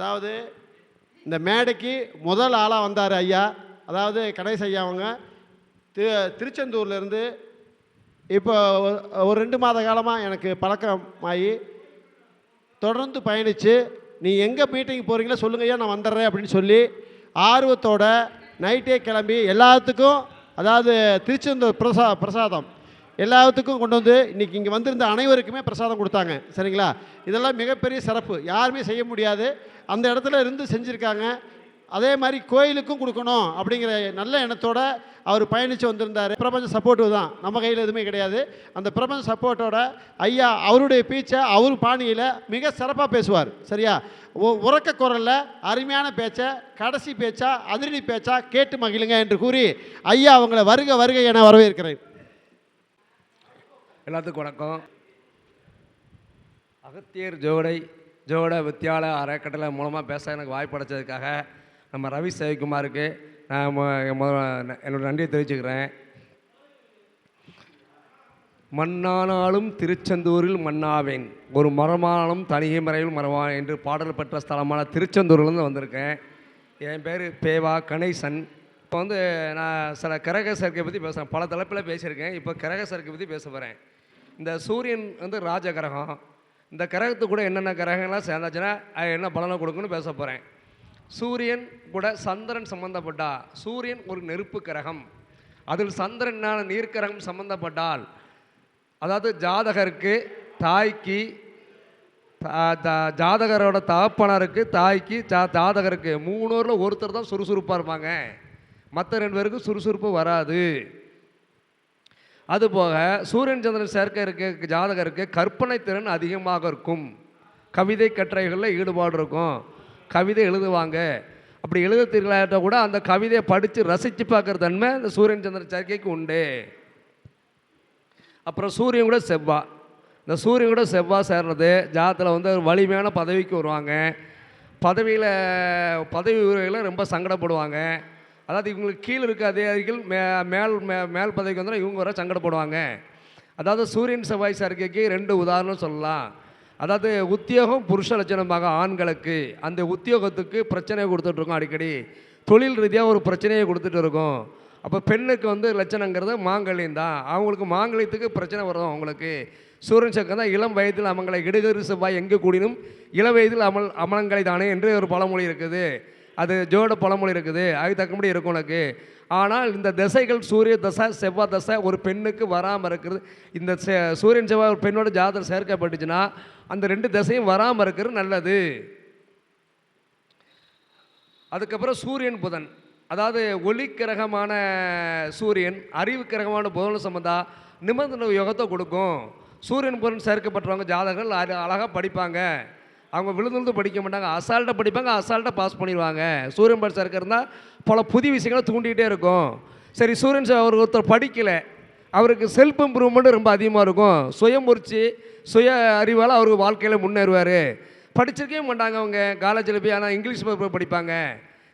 அதாவது இந்த மேடைக்கு முதல் ஆளாக வந்தார் ஐயா. அதாவது கணேஷ் ஐயா அவங்க. திரு திருச்செந்தூர்லேருந்து இப்போ ஒரு- ரெண்டு மாத காலமாக எனக்கு பழக்கம் ஆகி தொடர்ந்து பயணித்து நீ எங்கே மீட்டிங் போகிறீங்களோ சொல்லுங்க ஐயா நான் வந்துடுறேன் அப்படின்னு சொல்லி ஆர்வத்தோட நைட்டே கிளம்பி எல்லாத்துக்கும் அதாவது திருச்செந்தூர் பிரசா பிரசாதம் எல்லாத்துக்கும் கொண்டு வந்து இன்றைக்கி இங்கே வந்திருந்த அனைவருக்குமே பிரசாதம் கொடுத்தாங்க. சரிங்களா? இதெல்லாம் மிகப்பெரிய சிறப்பு. யாருமே செய்ய முடியாது. அந்த இடத்துல இருந்து செஞ்சுருக்காங்க. அதே மாதிரி கோயிலுக்கும் கொடுக்கணும் அப்படிங்கிற நல்ல எண்ணத்தோட அவர் பயணித்து வந்திருந்தார். பிரபஞ்ச சப்போர்ட்டு தான். நம்ம கையில் எதுவுமே கிடையாது. அந்த பிரபஞ்ச சப்போர்ட்டோட ஐயா அவருடைய பீச்சை அவர் பாணியில் மிக சிறப்பாக பேசுவார். சரியா? உறக்க குரலில் அருமையான பேச்சை கடைசி பேச்சா அதிரடி பேச்சா கேட்டு மகிழுங்க என்று கூறி ஐயா அவங்கள வருக வருக என வரவேற்கிறேன். எல்லாத்துக்கும் வணக்கம். அகத்தியர் ஜோடை ஜோட வித்தியால அறக்கட்டளை மூலமாக பேச எனக்கு வாய்ப்பு அடைச்சதுக்காக நம்ம ரவி சேவிக்குமாருக்கு நான் மொ- மொ- என்னோட நன்றியை தெரிவிச்சுக்கிறேன். மண்ணானாலும் திருச்செந்தூரில் மண்ணாவேன். ஒரு மரமானாலும் தனிகை மறைவில் மரவான் என்று பாடல் பெற்ற ஸ்தலமான திருச்செந்தூர்லேருந்து வந்திருக்கேன். என் பேர் பேவா கணேசன். இப்போ வந்து நான் சில கிரக சேர்க்கை பற்றி பேசுகிறேன் பல தலைப்பில் பேசியிருக்கேன். இப்போ கிரக சேர்க்கை பற்றி பேச போகிறேன் இந்த சூரியன் வந்து ராஜ கிரகம். இந்த கிரகத்து கூட என்னென்ன கிரகங்கள்லாம் சேர்ந்தாச்சுன்னா அது என்ன பலனை கொடுக்குன்னு பேச போகிறேன் சூரியன் கூட சந்திரன் சம்மந்தப்பட்டா சூரியன் ஒரு நெருப்பு கிரகம். அதில் சந்திரனான நீர்க்கிரகம் சம்மந்தப்பட்டால் அதாவது ஜாதகருக்கு தாய்க்கு தா- தா- ஜாதகரோட தகப்பனருக்கு தாய்க்கு ஜா ஜாதகருக்கு மூணூரில் ஒருத்தர் தான் சுறுசுறுப்பாக இருப்பாங்க. மற்ற ரெண்டு பேருக்கு சுறுசுறுப்பு வராது. அதுபோக சூரியன் சந்திரன் சேர்க்கை இருக்க ஜாதகருக்கு கற்பனை திறன் அதிகமாக இருக்கும். கவிதை கட்டுரைகளில் ஈடுபாடு இருக்கும். கவிதை எழுதுவாங்க. அப்படி எழுத கூட அந்த கவிதையை படித்து ரசித்து பார்க்குற தன்மை இந்த சூரியன் சந்திரன் சேர்க்கைக்கு உண்டு. அப்புறம் சூரியன் கூட செவ்வாய் இந்த சூரியன் கூட செவ்வாய் சேர்றது ஜாதத்தில் வந்து ஒரு வலிமையான பதவிக்கு வருவாங்க. பதவியில் பதவி உயர்வுகளில் ரொம்ப சங்கடப்படுவாங்க. அதாவது இவங்களுக்கு கீழே இருக்க அதிகாரிகள் மே மேல் மே மேல் பதவிக்கு வந்தால் இவங்க வர சங்கடப்படுவாங்க அதாவது சூரியன் செவ்வாய் சேர்க்கைக்கு ரெண்டு உதாரணம் சொல்லலாம். அதாவது உத்தியோகம் புருஷ லட்சணமாக ஆண்களுக்கு. அந்த உத்தியோகத்துக்கு பிரச்சனையை கொடுத்துட்ருக்கோம் அடிக்கடி. தொழில் ரீதியாக ஒரு பிரச்சனையை கொடுத்துட்டு இருக்கோம் அப்போ பெண்ணுக்கு வந்து லட்சணங்கிறது மாங்கல்யம் தான். அவங்களுக்கு மாங்கல்யத்துக்கு பிரச்சனை வரும் அவங்களுக்கு. சூரியன் சக்கரம் தான் இளம் வயதில் அமங்களை இடுகரு செவ்வாய் எங்கே கூடினும் இள வயதில் அமல் அமலங்களை தானே என்று ஒரு பழமொழி இருக்குது. அது ஜோட பழமொழி இருக்குது அதுக்கு தக்கபடி இருக்கும் உனக்கு. ஆனால் இந்த திசைகள் சூரிய தசை செவ்வாய் தசை ஒரு பெண்ணுக்கு வராமல் இருக்கிறது. இந்த செ- சூரியன் செவ்வாய் ஒரு பெண்ணோட ஜாதகம் சேர்க்கப்பட்டுச்சுன்னா அந்த ரெண்டு திசையும் வராமல் இருக்கிறது நல்லது. அதுக்கப்புறம் சூரியன் புதன். அதாவது ஒளி கிரகமான சூரியன் அறிவு கிரகமான புதன் சம்பந்தா நிபந்தனை யோகத்தை கொடுக்கும். சூரியன் புதன் சேர்க்கப்பட்டவங்க ஜாதகங்கள் அழகாக படிப்பாங்க. அவங்க விழுந்து படிக்க மாட்டாங்க. அசால்ட்டாக படிப்பாங்க அசால்ட்டாக பாஸ் பண்ணிடுவாங்க. சூரியன் புதன் சேர்க்க இருந்தால் பல புதிய விஷயங்களை தூண்டிகிட்டே இருக்கும். சரி சூரியன் சார் அவர் ஒருத்தர் படிக்கலை. அவருக்கு செல்ஃப் இம்ப்ரூவ்மெண்ட்டு ரொம்ப அதிகமாக இருக்கும். சுயமுறிச்சு சுய அறிவால் அவர் வாழ்க்கையில் முன்னேறுவார். படிச்சிருக்கவே மாட்டாங்க அவங்க. காலேஜில் போய் ஆனால் இங்கிலீஷ் பேப்பர் படிப்பாங்க.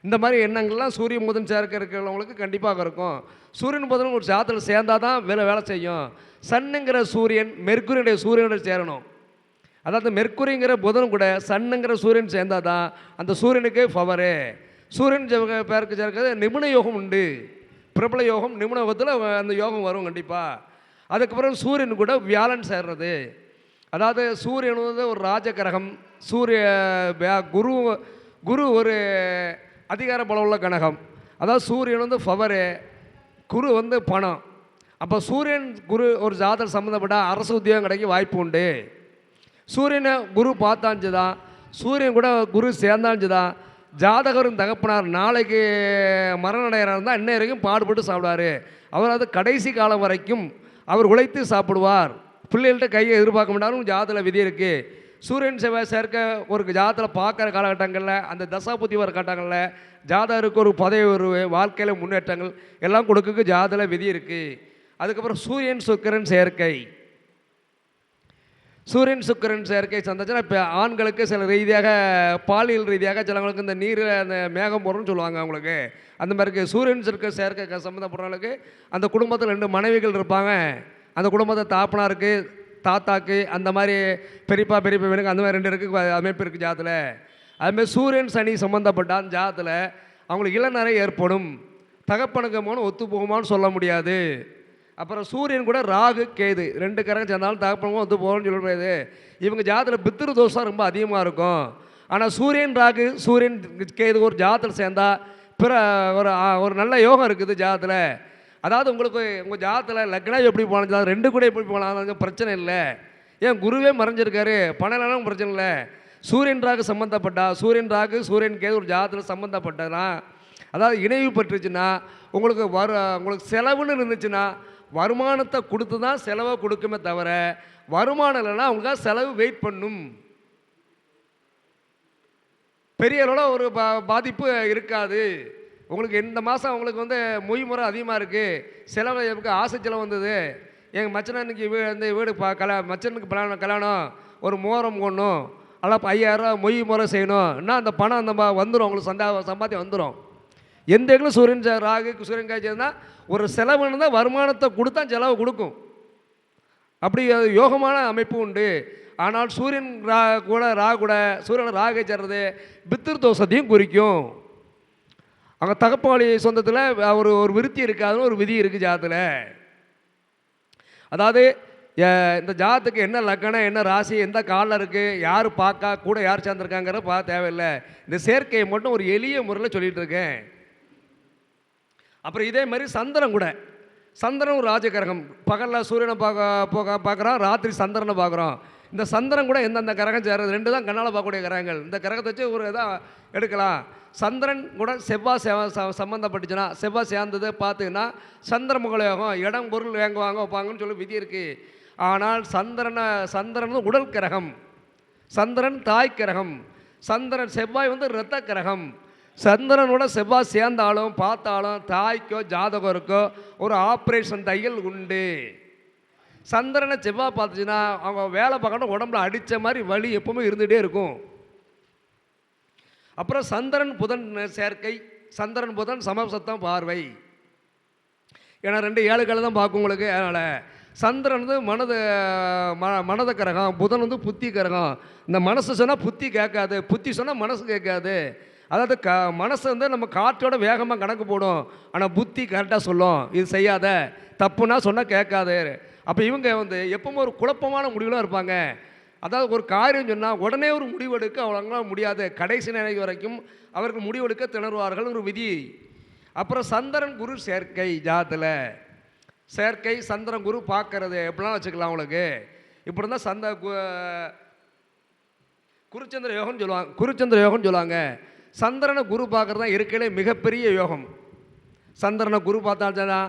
இந்த மாதிரி எண்ணங்கள்லாம் சூரிய முதன் சேர்க்க இருக்கிறவங்களுக்கு கண்டிப்பாக இருக்கும். சூரியன் முதன் ஒரு சாத்தில் சேர்ந்தால் தான் வேலை வேலை செய்யும். சன்னுங்கிற சூரியன் மெர்க்குரியுடைய சூரியனோட சேரணும். அதாவது மெர்க்குரிங்கிற புதன் கூட சன்னுங்கிற சூரியன் சேர்ந்தால் தான் அந்த சூரியனுக்கு பவரு சூரியன் ஜெக- பேருக்கு சேர்க்கிறது நிபுண யோகம் உண்டு. பிரபல யோகம் நிபுண யோகத்தில் அந்த யோகம் வரும் கண்டிப்பாக அதுக்கப்புறம் சூரியன் கூட வியாழன் சேர்றது. அதாவது சூரியன் வந்து ஒரு ராஜ கிரகம் சூரிய குரு குரு ஒரு அதிகார பலவுள்ள உள்ள கனகம். அதாவது சூரியன் வந்து பவரு குரு வந்து பணம். அப்போ சூரியன் குரு ஒரு ஜாதகம் சம்மந்தப்பட்ட அரசு உத்தியோகம் கிடைக்க வாய்ப்பு உண்டு. சூரியனை குரு பார்த்தாஞ்சு தான் சூரியன் கூட குரு சேர்ந்தாஞ்சு தான் ஜாதகரும் தகப்பனார் நாளைக்கு மரணம் அடைகிறார் இருந்தால் இன்ன வரைக்கும் பாடுபட்டு சாப்பிடுவார். அவர் அது கடைசி காலம் வரைக்கும் அவர் உழைத்து சாப்பிடுவார். பிள்ளைகள்கிட்ட கையை எதிர்பார்க்க மாட்டாலும் ஜாதத்தில் விதி இருக்குது சூரியன் செவ்வாய் சேர்க்க ஒரு ஜாதத்தில் பார்க்குற காலகட்டங்களில் அந்த தசாபுத்தி வர கட்டங்களில் ஜாதகருக்கு ஒரு பதவி ஒரு வாழ்க்கையில் முன்னேற்றங்கள் எல்லாம் கொடுக்க ஜாதல விதி இருக்குது அதுக்கப்புறம் சூரியன் சுக்கிரன் சேர்க்கை. சூரியன் சுக்கரன் சேர்க்கை சந்திச்சுன்னா இப்போ ஆண்களுக்கு சில ரீதியாக பாலியல் ரீதியாக சிலவங்களுக்கு இந்த நீரில் அந்த மேகம் போடுறோம்னு சொல்லுவாங்க அவங்களுக்கு. அந்த மாதிரி சூரியன் சுக்கர சேர்க்கை சம்மந்தப்படுறவங்களுக்கு அந்த குடும்பத்தில் ரெண்டு மனைவிகள் இருப்பாங்க. அந்த குடும்பத்தை தாப்பனாருக்கு தாத்தாக்கு அந்த மாதிரி பெரியப்பா பெரியப்பா வேணுங்க அந்த மாதிரி ரெண்டு இருக்குது அமைப்பு இருக்குது ஜாத்தில் அதுமாதிரி சூரியன் சனி சம்மந்தப்பட்ட அந்த ஜாத்தில் அவங்களுக்கு இளநரை ஏற்படும். தகப்பனுக்கு ஒத்து போகுமான்னு சொல்ல முடியாது. அப்புறம் சூரியன் கூட ராகு கேது. ரெண்டு கரகம் சேர்ந்தாலும் தகப்பனமும் வந்து போகணும்னு சொல்ல இவங்க ஜாதத்தில் பித்திரு தோஷம் ரொம்ப அதிகமாக இருக்கும். ஆனால் சூரியன் ராகு சூரியன் கேது ஒரு ஜாதத்தில் சேர்ந்தால் பிற ஒரு ஒரு நல்ல யோகம் இருக்குது ஜாதத்தில். அதாவது உங்களுக்கு உங்கள் ஜாதத்தில் லக்னம் எப்படி போனால் ரெண்டு கூட எப்படி போனாலும் பிரச்சனை இல்லை. ஏன் குருவே மறைஞ்சிருக்காரு பணம் பிரச்சனை இல்லை. சூரியன் ராகு சம்மந்தப்பட்டா சூரியன் ராகு சூரியன் கேது ஒரு ஜாதத்தில் சம்மந்தப்பட்டதுனா அதாவது இணைவு பட்டுருச்சுன்னா உங்களுக்கு வரு உங்களுக்கு செலவுன்னு இருந்துச்சுன்னா வருமானத்தை கொடுத்து தான் செலவை கொடுக்குமே தவிர வருமானம் இல்லைன்னா அவங்களுக்காக செலவு வெயிட் பண்ணும். பெரிய அளவில் ஒரு பா பாதிப்பு இருக்காது. உங்களுக்கு இந்த மாதம் அவங்களுக்கு வந்து மொய் முறை அதிகமாக இருக்குது செலவு எனக்கு ஆசை செலவு வந்தது. எங்கள் மச்சனனுக்கு வீ இந்த வீடு பா கல மச்சனுக்கு கல்யாணம் கல்யாணம் ஒரு மோரம் போடணும். அல்ல ஐயாயிரம் மொய் முறை செய்யணும். என்ன அந்த பணம் அந்த மா- வந்துடும் உங்களுக்கு சந்தா சம்பாத்தியம் வந்துடும் எந்த இடத்துல சூரியன் ராகு சூரியன் காய்ச்சல்னா ஒரு செலவுன்னு தான் வருமானத்தை கொடுத்தா செலவு கொடுக்கும். அப்படி அது யோகமான அமைப்பு உண்டு. ஆனால் சூரியன் ரா கூட ரா கூட சூரியன் ராகை சேர்றது பித்திரு தோஷத்தையும் குறிக்கும். அங்கே தகப்பாளி சொந்தத்தில் ஒரு ஒரு விருத்தி இருக்காதுன்னு ஒரு விதி இருக்குது ஜாதத்தில். அதாவது இந்த ஜாதத்துக்கு என்ன லக்கணம் என்ன ராசி எந்த காலில் இருக்குது யார் பார்க்கா கூட யார் சேர்ந்துருக்காங்கிற பார்க்க தேவையில்லை. இந்த சேர்க்கையை மட்டும் ஒரு எளிய முறையில் சொல்லிகிட்டு இருக்கேன். அப்புறம் இதே மாதிரி சந்திரன் கூட. சந்திரன் ஒரு ராஜகிரகம். பகலில் சூரியனை பார்க்க போக பார்க்குறோம் ராத்திரி சந்திரனை பார்க்குறோம் இந்த சந்திரன் கூட எந்தெந்த கிரகம் சேர்றது? ரெண்டு தான் கண்ணால் பார்க்கக்கூடிய கிரகங்கள். இந்த கிரகத்தை வச்சு ஒரு இதாக எடுக்கலாம். சந்திரன் கூட செவ்வாய் செவ ச- சம்மந்தப்பட்டுச்சுன்னா செவ்வாய் சேர்ந்தது பார்த்தீங்கன்னா சந்திர யோகம் இடம் பொருள் வாங்குவாங்க வைப்பாங்கன்னு சொல்லி விதி இருக்குது ஆனால் சந்திரனை சந்திரன் உடல் கிரகம். சந்திரன் தாய் கிரகம். சந்திரன் செவ்வாய் வந்து இரத்த கிரகம். சந்திரனோட செவ்வாய் சேர்ந்தாலும் பார்த்தாலும் தாய்க்கோ ஜாதகருக்கோ ஒரு ஆப்ரேஷன் தையல் உண்டு. சந்திரனை செவ்வாய் பார்த்துச்சுன்னா அவங்க வேலை பார்க்கணும் உடம்புல அடித்த மாதிரி வலி எப்பவுமே இருந்துகிட்டே இருக்கும். அப்புறம் சந்திரன் புதன் சேர்க்கை சந்திரன் புதன் சமசத்தம் பார்வை. ஏன்னா ரெண்டு ஏழுக்களை தான் பார்க்கும் உங்களுக்கு அதனால். சந்திரன் வந்து மனது ம மனத கிரகம் புதன் வந்து புத்தி கிரகம். இந்த மனசு சொன்னால் புத்தி கேட்காது புத்தி சொன்னால் மனசு கேட்காது. அதாவது க மனசு வந்து நம்ம காற்றோட வேகமாக கணக்கு போடும். ஆனால் புத்தி கரெக்டாக சொல்லும். இது செய்யாத. தப்புனா சொன்னால் கேட்காது. அப்போ இவங்க வந்து எப்பவும் ஒரு குழப்பமான முடிவில் இருப்பாங்க. அதாவது ஒரு காரியம் சொன்னால் உடனே ஒரு முடிவெடுக்க அவங்களால முடியாது. கடைசி நிலை வரைக்கும் அவருக்கு முடிவெடுக்க திணறுவார்கள் ஒரு விதி. அப்புறம் சந்திரன் குரு சேர்க்கை ஜாத்தில் சேர்க்கை சந்திரன் குரு பார்க்கறது. எப்படிலாம் வச்சுக்கலாம் அவங்களுக்கு இப்படி இருந்தால் சந்த கு- குருச்சந்திர யோகம்னு சொல்லுவாங்க. குருச்சந்திர யோகம்னு சொல்லுவாங்க. சந்திரனை குரு பார்க்குறது தான் இருக்கையிலே மிகப்பெரிய யோகம். சந்திரனை குரு பார்த்தாச்சதா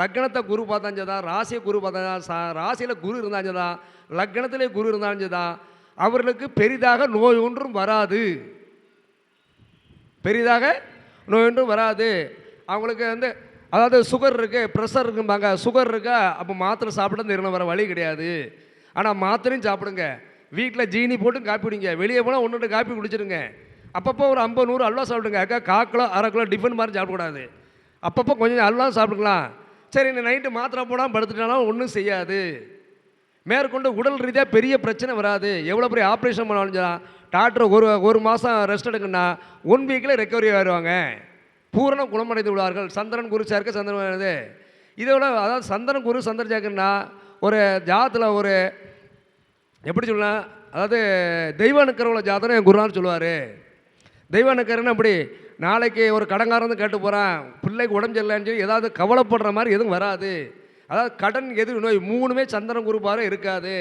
லக்னத்தை குரு பார்த்தாச்சதா ராசியை குரு பார்த்தா சா ராசியில் குரு இருந்தாச்சதா லக்னத்திலே குரு இருந்தாச்சதா அவர்களுக்கு பெரிதாக நோய் ஒன்றும் வராது. பெரிதாக நோய் ஒன்றும் வராது. அவங்களுக்கு வந்து அதாவது சுகர் இருக்குது ப்ரெஷர் இருக்கும்பாங்க. சுகர் இருக்கா அப்போ மாத்திரை சாப்பிட தெரியணும் வர வழி கிடையாது. ஆனால் மாத்திரையும் சாப்பிடுங்க. வீட்டில் ஜீனி போட்டு காப்பி குடிங்க. வெளியே போனால் ஒன்று காப்பி குடிச்சிருங்க. அப்பப்போ ஒரு ஐம்பது நூறு அல்வா சாப்பிடுங்க. அக்கா கால் கிலோ அரை கிலோ டிஃபன் மாதிரி சாப்பிடக்கூடாது. அப்பப்போ கொஞ்சம் அல்வா சாப்பிட்டுக்கலாம். சரி இந்த நைட்டு மாத்திரை போடாமல் படுத்துட்டாலும் ஒன்றும் செய்யாது. மேற்கொண்டு உடல் ரீதியாக பெரிய பிரச்சனை வராது. எவ்வளோ பெரிய ஆப்ரேஷன் பண்ணாலும் டாக்டர் ஒரு ஒரு மாதம் ரெஸ்ட் எடுக்குன்னா ஒன் வீக்கில் ரெக்கவரி ஆயிடுவாங்க பூரண குணமடைந்து விடுவார்கள். சந்திரன் குரு சேர்க்க சந்திரன் இதை இதோட அதாவது சந்திரன் குரு சந்திரன் சேர்க்கன்னா ஒரு ஜாதத்தில் ஒரு எப்படி சொல்லலாம் அதாவது தெய்வ அணுக்கரவுல ஜாதகம் என் குருவான்னு சொல்லுவார். தெய்வ அப்படி நாளைக்கு ஒரு கடங்காரன் வந்து கேட்டு போகிறான் பிள்ளைக்கு உடம்பு சரியில்லைன்னு சொல்லி ஏதாவது கவலைப்படுற மாதிரி எதுவும் வராது. அதாவது கடன் எதிர் நோய் மூணுமே சந்திரன் குரு பாரு இருக்காது.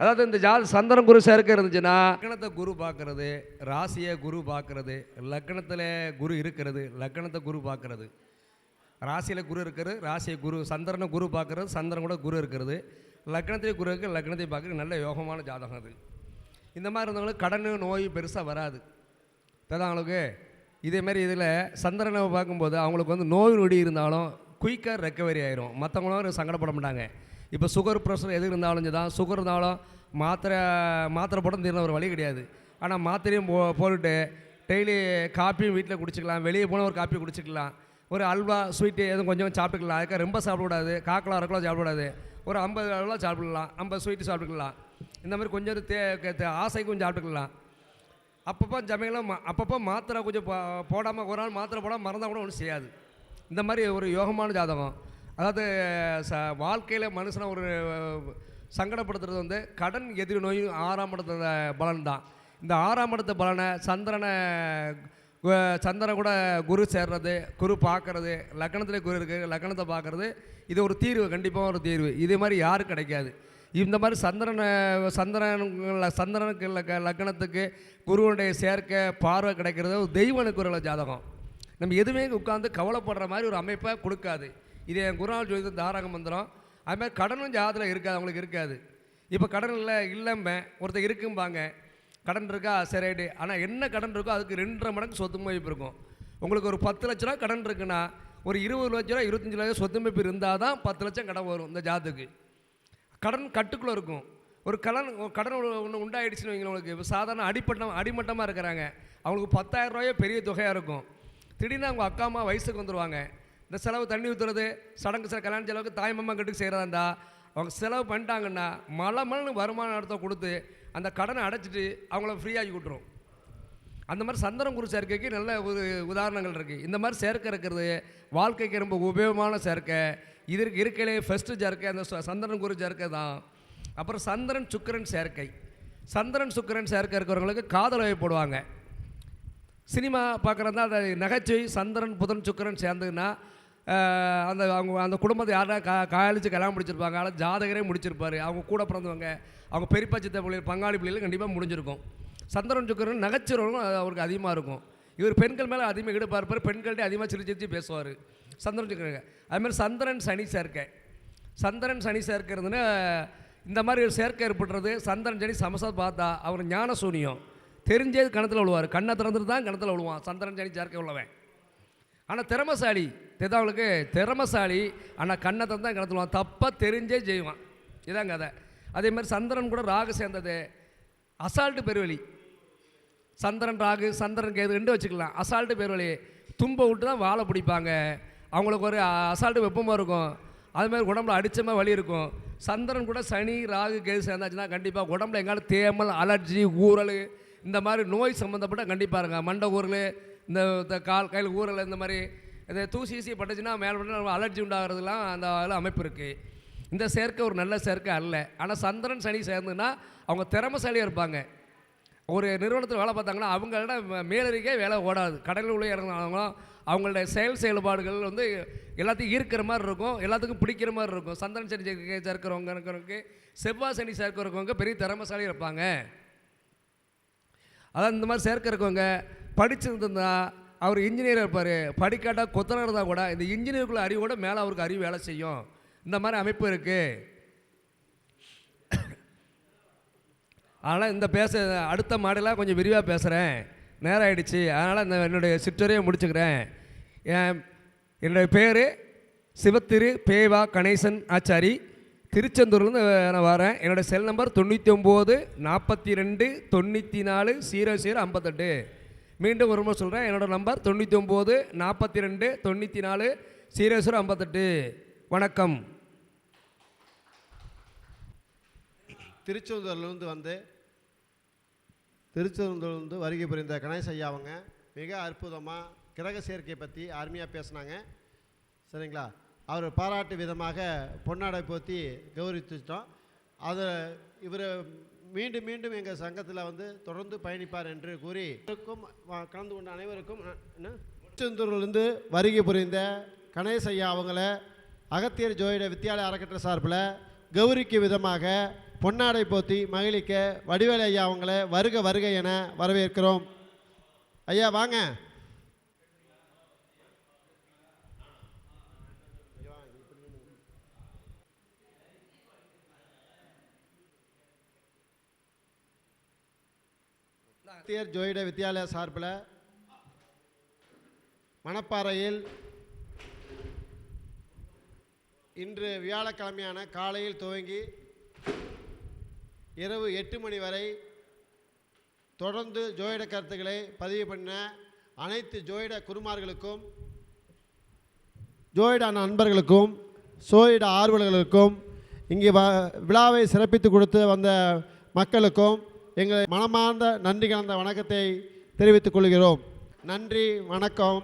அதாவது இந்த ஜாத சந்திரன் குரு சேர்க்க இருந்துச்சுன்னா லக்கணத்தை குரு பார்க்கறது ராசியை குரு பார்க்கறது லக்கணத்தில் குரு இருக்கிறது லக்கணத்தை குரு பார்க்கறது. ராசியில் குரு இருக்கிறது ராசியை குரு சந்திரனை குரு பார்க்கறது சந்திரன் கூட குரு இருக்கிறது. லக்னத்திலே குரு இருக்கு லக்னத்தை பார்க்குறது நல்ல யோகமான ஜாதகம் அது. இந்த மாதிரி இருந்தவங்களுக்கு கடன் நோய் பெருசாக வராது. அவங்களுக்கு இதேமாரி இதில் சந்திரனை பார்க்கும்போது அவங்களுக்கு வந்து நோய் நொடி இருந்தாலும் குயிக்காக ரெக்கவரி ஆயிரும். மற்றவங்களும் சங்கடப்பட மாட்டாங்க. இப்போ சுகர் ப்ரெஷர் எது இருந்தாலும் தான். சுகர் இருந்தாலும் மாத்திரை மாத்திரை போட தீர்ந்த ஒரு வழி கிடையாது. ஆனால் மாத்திரையும் போ போட்டுட்டு டெய்லி காப்பியும் வீட்டில் குடிச்சிக்கலாம். வெளியே போனால் ஒரு காப்பி குடிச்சிக்கலாம். ஒரு அல்வா ஸ்வீட்டு எதுவும் கொஞ்சம் சாப்பிட்டுக்கலாம். அதுக்காக ரொம்ப சாப்பிடக்கூடாது. காக்கலாம் அரை கிலோ சாப்பிடக்கூடாது. ஒரு ஐம்பது அளவுலாம் சாப்பிடலாம் ஐம்பது ஸ்வீட்டு சாப்பிட்டுக்கலாம். இந்த மாதிரி கொஞ்சம் தே ஆசைக்கும் சாப்பிட்டுக்கலாம். அப்பப்போ சமயம்லாம் மா அப்பப்போ மாத்திரை கொஞ்சம் போடாமல் ஒரு நாள் மாத்திரை போடாமல் மறந்தால் கூட ஒன்றும் செய்யாது. இந்த மாதிரி ஒரு யோகமான ஜாதகம். அதாவது ச வாழ்க்கையில் மனுஷனை ஒரு சங்கடப்படுத்துறது வந்து கடன் எதிரி நோய் ஆறாம் இடத்த பலன் தான் இந்த ஆறாம் இடத்த பலனை சந்திரனை சந்திரன் கூட குரு சேர்றது குரு பார்க்குறது லக்னத்தில் குரு இருக்குது லக்னத்தை பார்க்குறது இது ஒரு தீர்வு கண்டிப்பாக ஒரு தீர்வு. இதே மாதிரி யாரும் கிடைக்காது. இந்த மாதிரி சந்திரனை சந்திரன் சந்திரனுக்கு லக்க லக்கணத்துக்கு குருவனுடைய சேர்க்கை பார்வை கிடைக்கிறது ஒரு தெய்வ ஜாதகம். நம்ம எதுவுமே உட்காந்து கவலைப்படுற மாதிரி ஒரு அமைப்பை கொடுக்காது. இது என் குருநாள் ஜோதி தாரக மந்திரம். அதுமாதிரி கடனும் ஜாதத்தில் இருக்காது அவங்களுக்கு இருக்காது. இப்போ கடன் இல்லை இல்லைம்ப ஒருத்தர் இருக்கும்பாங்க. கடன் இருக்கா? சரி ரைட்டு. ஆனால் என்ன கடன் இருக்கோ அதுக்கு ரெண்டரை மடங்கு சொத்து மதிப்பு இருக்கும். உங்களுக்கு ஒரு பத்து லட்ச ரூபா கடன் இருக்குன்னா ஒரு இருபது லட்ச ரூபா இருபத்தஞ்சு லட்சம் சொத்து மதிப்பு இருந்தால் தான் பத்து லட்சம் கடன் வரும் இந்த ஜாத்துக்கு கடன் கட்டுக்குள்ளே இருக்கும். ஒரு கடன் கடன் ஒன்று உண்டாயிடுச்சுன்னு வைங்க உங்களுக்கு. இப்போ சாதாரண அடிப்பட்டம் அடிமட்டமாக இருக்கிறாங்க. அவங்களுக்கு பத்தாயிரம் ரூபாயே பெரிய தொகையாக இருக்கும். திடீர்னு அவங்க அக்கா அம்மா வயசுக்கு வந்துடுவாங்க இந்த செலவு தண்ணி ஊற்றுறது சடங்கு சில கல்யாண செலவுக்கு தாய் மாமா கட்டுக்கு செய்கிறதாண்டா அவங்க செலவு பண்ணிட்டாங்கன்னா மலை மலைன்னு வருமான நடத்த கொடுத்து அந்த கடனை அடைச்சிட்டு அவங்கள ஃப்ரீயாகி விட்டுரும். அந்த மாதிரி சந்திரன் குரு சேர்க்கைக்கு நல்ல ஒரு உதாரணங்கள் இருக்குது இந்த மாதிரி சேர்க்கை இருக்கிறது வாழ்க்கைக்கு ரொம்ப உபயோகமான சேர்க்கை. இதற்கு இருக்கையிலே ஃபஸ்ட்டு சேர்க்கை அந்த சந்திரன் குரு சேர்க்கை தான். அப்புறம் சந்திரன் சுக்கிரன் சேர்க்கை. சந்திரன் சுக்கிரன் சேர்க்கை இருக்கிறவங்களுக்கு காதல் போடுவாங்க. சினிமா பார்க்குறதா அந்த நகைச்சுவை சந்திரன் புதன் சுக்கிரன் சேர்ந்ததுன்னா அந்த அவங்க அந்த குடும்பத்தை யாரா கா காயழிச்சு கல்யாணம் முடிச்சிருப்பாங்க. ஆனால் ஜாதகரே முடிச்சிருப்பார். அவங்க கூட பிறந்தவங்க அவங்க பெரியப்பா சித்த பிள்ளைகள் பங்காளி பிள்ளைகள் கண்டிப்பாக முடிஞ்சிருக்கும். சந்திரன் சுக்கரன் நகைச்சுவரும் அவருக்கு அதிகமாக இருக்கும். இவர் பெண்கள் மேலே அதிகமாக ஈடுபார்ப்பார் பெண்கள்கிட்ட அதிகமாக சிரிச்சு சிரிச்சு பேசுவார். சந்திரன் சுக்கரங்க அதுமாதிரி சந்திரன் சனி சேர்க்கை. சந்திரன் சனி சேர்க்கிறதுன்னு இந்த மாதிரி ஒரு சேர்க்கை ஏற்படுறது சந்திரன் சனி சமசா பார்த்தா அவர் ஞான சூனியம் தெரிஞ்சது கணத்தில் விழுவார். கண்ணை திறந்துட்டு தான் கணத்தில் விழுவான். சந்திரன் சனி சேர்க்கை உள்ளவன். ஆனால் திறமசாலி தெரியுதா அவளுக்கு திறமசாலி ஆனால் கண்ணை திறந்து தான் கணத்தில் விழுவான். தப்பாக தெரிஞ்சே செய்வான். இதான் கதை. அதே மாதிரி சந்திரன் கூட ராகு சேர்ந்தது. அசால்ட்டு பெருவெளி சந்திரன் ராகு சந்திரன் கேது ரெண்டு வச்சுக்கலாம். அசால்ட்டு பெருவெளி தும்பை விட்டு தான் வாழை பிடிப்பாங்க. அவங்களுக்கு ஒரு அசால்ட்டு வெப்பமாக இருக்கும். அதுமாதிரி உடம்புல அடிச்சமாக வலி இருக்கும். சந்திரன் கூட சனி ராகு கேது சேர்ந்தாச்சுன்னா கண்டிப்பாக உடம்புல எங்காலும் தேமல் அலர்ஜி ஊறல் இந்த மாதிரி நோய் சம்மந்தப்பட்ட கண்டிப்பாக இருங்க மண்டை ஊரல் இந்த இந்த கால் கையில் ஊறல் இந்த மாதிரி. இந்த தூசி ஈசி பட்டுச்சுன்னா மேலே அலர்ஜி உண்டாகிறதுலாம் அந்த அதில் அமைப்பு இருக்குது இந்த சேர்க்கை ஒரு நல்ல சேர்க்கை அல்ல. ஆனால் சந்திரன் சனி சேர்ந்துன்னா அவங்க திறமசாலியாக இருப்பாங்க. ஒரு நிறுவனத்தில் வேலை பார்த்தாங்கன்னா அவங்களோட ம- வேலை ஓடாது. கடலில் உள்ள இறங்குனாலும் அவங்களோட செயல் செயல்பாடுகள் வந்து எல்லாத்தையும் ஈர்க்கிற மாதிரி இருக்கும். எல்லாத்துக்கும் பிடிக்கிற மாதிரி இருக்கும். சந்திரன் சனி சேர்க்க- சேர்க்கிறவங்களுக்கு செவ்வாய் சனி சேர்க்கிறவங்க பெரிய திறமசாலி இருப்பாங்க. அதான் இந்த மாதிரி சேர்க்க இருக்கவங்க படிச்சிருந்தா அவர் இன்ஜினியர் இருப்பார். படிக்காட்டால் கொத்தனார் இருந்தால் கூட. இந்த இன்ஜினியருக்குள்ள அறிவோட மேலே அவருக்கு அறிவு வேலை செய்யும். இந்த மாதிரி அமைப்பு இருக்குது அதனால் இந்த பேச அடுத்த மாடலாக கொஞ்சம் விரிவாக பேசுகிறேன் நேரம் ஆயிடுச்சு. அதனால் இந்த என்னுடைய சிற்றுரையை முடிச்சுக்கிறேன். என் என்னுடைய பேர் சிவத்திரு பேவா கணேசன் ஆச்சாரி. திருச்செந்தூர்லேருந்து நான் வரேன். என்னோடய செல் நம்பர் தொண்ணூற்றி ஒம்பது நாற்பத்தி ரெண்டு தொண்ணூற்றி நாலு ஜீரோ ஜீரோ ஐம்பத்தெட்டு. மீண்டும் ஒரு முறை சொல்கிறேன் என்னோடய நம்பர் தொண்ணூற்றி ஒம்பது நாற்பத்தி ரெண்டு தொண்ணூற்றி நாலு ஜீரோ ஜீரோ ஐம்பத்தெட்டு. வணக்கம். திருச்செந்தூர்லேருந்து வந்து திருச்செந்தூர்லேருந்து வருகை புரிந்த கணேஷ் ஐயா அவங்க மிக அற்புதமாக கிரக சேர்க்கை பற்றி அருமையாக பேசுனாங்க. சரிங்களா? அவர் பாராட்டு விதமாக பொன்னாடை போற்றி கௌரவித்துட்டோம். அதை இவர் மீண்டும் மீண்டும் எங்கள் சங்கத்தில் வந்து தொடர்ந்து பயணிப்பார் என்று கூறி அனைவருக்கும், கலந்து கொண்ட அனைவருக்கும் திருச்செந்தூர்லேருந்து வருகை புரிந்த கணேஷ் ஐயா அவங்கள அகத்தியர் ஜோதிட வித்தியாலய அறக்கட்டளை சார்பில் கௌரிக்கு விதமாக பொன்னாடை போத்தி மகிழிக்க வடிவேலு ஐயா அவங்கள வருக வருக என வரவேற்கிறோம். ஐயா வாங்க. ஜோயிட ஜோதிட வித்யாலயா சார்பில் மணப்பாறையில் இன்று வியாழக்கிழமையான காலையில் துவங்கி இரவு எட்டு மணி வரை தொடர்ந்து ஜோயிட கருத்துக்களை பதிவு பண்ண அனைத்து ஜோயிட குருமார்களுக்கும் ஜோயிட நண்பர்களுக்கும் ஜோயிட ஆர்வலர்களுக்கும் இங்கே வ விழாவை சிறப்பித்து கொடுத்து வந்த மக்களுக்கும் எங்களை மனமார்ந்த நன்றி கலந்த வணக்கத்தை தெரிவித்துக் கொள்கிறோம். நன்றி வணக்கம்.